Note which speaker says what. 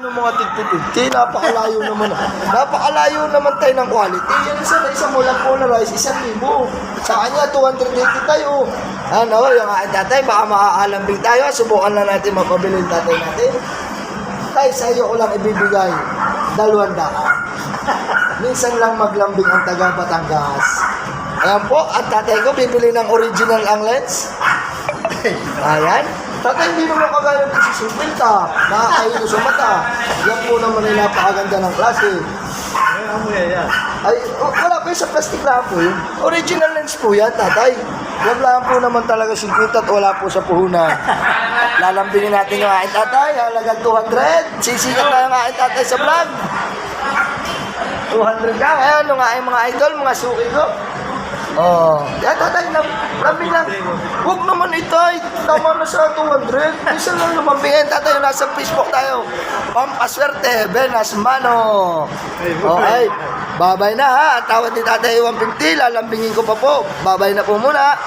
Speaker 1: ng mga tigti-tigti, napakalayo naman. Napakalayo naman tayo ng quality. Yung isa na isa mo lang polarize, isang libo. Sa kanya, 280 tayo. Ano, yung aking tatay, baka maaalambing tayo. Subukan na natin mapabili yung tatay natin. Tay, sa iyo ko lang ibibigay. Dalawang daan. Minsan lang maglambing ang taga Batangas. Ayan po, at tatay ko bibili ng original ang lens. Ayan. Tatay, hindi naman kagaya ng si Supilta. Nakakaino sa mata. Yan po naman ay napakaganda ng klase. Ay, oh, wala po sa plastic lang po yun. Original lens po yan, tatay. Wag lang po naman talaga 50 at wala po sa puhunan. Lalambingin natin yung aking tatay, halagang 200. Sisikat na yung aking tatay sa vlog. 200 lang. Ayan, yung aking mga idol, mga suki ko. Oh, yan tatay, lam lambing lang. Huwag naman ito, ay, tama na sa 200. Isa lang lumambingin, tatay, nasa Facebook tayo. Pampaswerte, Benas Mano. Okay, babay na ha. Ang tawad ni tatay 150, lalambingin ko pa po. Babay na po muna.